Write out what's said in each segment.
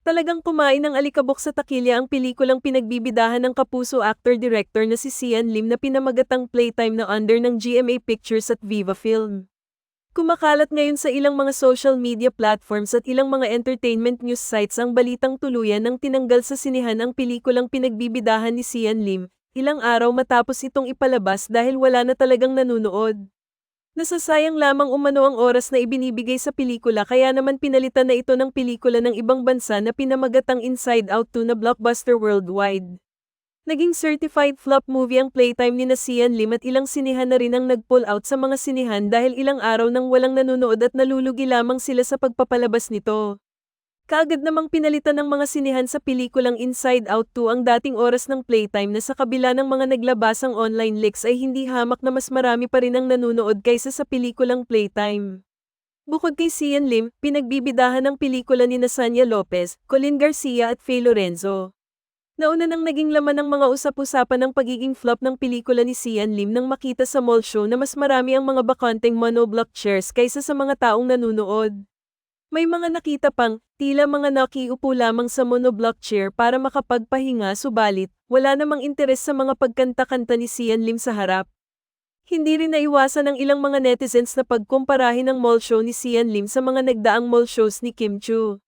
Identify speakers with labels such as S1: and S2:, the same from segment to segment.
S1: Talagang kumain ng alikabok sa takilya ang pelikulang pinagbibidahan ng kapuso actor-director na si Sian Lim na pinamagatang playtime na under ng GMA Pictures at Viva Film. Kumakalat ngayon sa ilang mga social media platforms at ilang mga entertainment news sites ang balitang tuluyan ng tinanggal sa sinihan ang pelikulang pinagbibidahan ni Sian Lim, ilang araw matapos itong ipalabas dahil wala na talagang nanunood. Nasasayang lamang umano ang oras na ibinibigay sa pelikula kaya naman pinalitan na ito ng pelikula ng ibang bansa na pinamagatang Inside Out 2 na blockbuster worldwide. Naging certified flop movie ang playtime ni na Sian Lim at ilang sinihan na rin ang nag-pull out sa mga sinihan dahil ilang araw nang walang nanonood at nalulugi lamang sila sa pagpapalabas nito. Kaagad namang pinalitan ng mga sinihan sa pelikulang Inside Out 2 ang dating oras ng playtime na sa kabila ng mga naglabasang online leaks ay hindi hamak na mas marami pa rin ang nanonood kaysa sa pelikulang playtime. Bukod kay Sian Lim, pinagbibidahan ng pelikula ni Nasanya Lopez, Colin Garcia at Faye Lorenzo. Nauna nang naging laman ng mga usap-usapan ng pagiging flop ng pelikula ni Sian Lim nang makita sa mall show na mas marami ang mga bakanteng monoblock chairs kaysa sa mga taong nanunood. May mga nakita pang, tila mga nakiupo lamang sa monoblock chair para makapagpahinga subalit, wala namang interes sa mga pagkanta-kanta ni Sian Lim sa harap. Hindi rin naiwasan ng ilang mga netizens na pagkumparahin ang mall show ni Sian Lim sa mga nagdaang mall shows ni Kim Chu.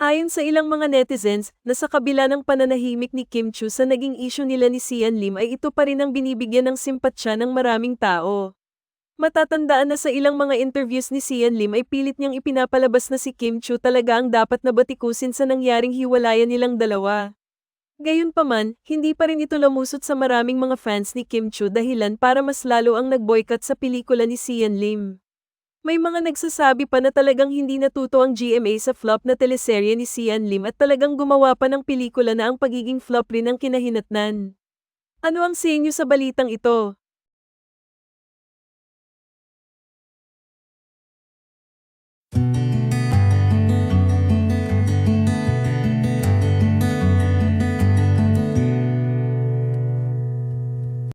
S1: Ayon sa ilang mga netizens, na sa kabila ng pananahimik ni Kim Chu sa naging issue nila ni Sian Lim ay ito pa rin ang binibigyan ng simpatsya ng maraming tao. Matatandaan na sa ilang mga interviews ni Sian Lim ay pilit niyang ipinapalabas na si Kim Chu talaga ang dapat na batikusin sa nangyaring hiwalayan nilang dalawa. Gayunpaman, hindi pa rin ito lamusot sa maraming mga fans ni Kim Chu dahilan para mas lalo ang nag-boycott sa pelikula ni Sian Lim. May mga nagsasabi pa na talagang hindi natuto ang GMA sa flop na teleserye ni Sian Lim at talagang gumawa pa ng pelikula na ang pagiging flop rin ang kinahinatnan. Ano ang sa inyo sa balitang ito?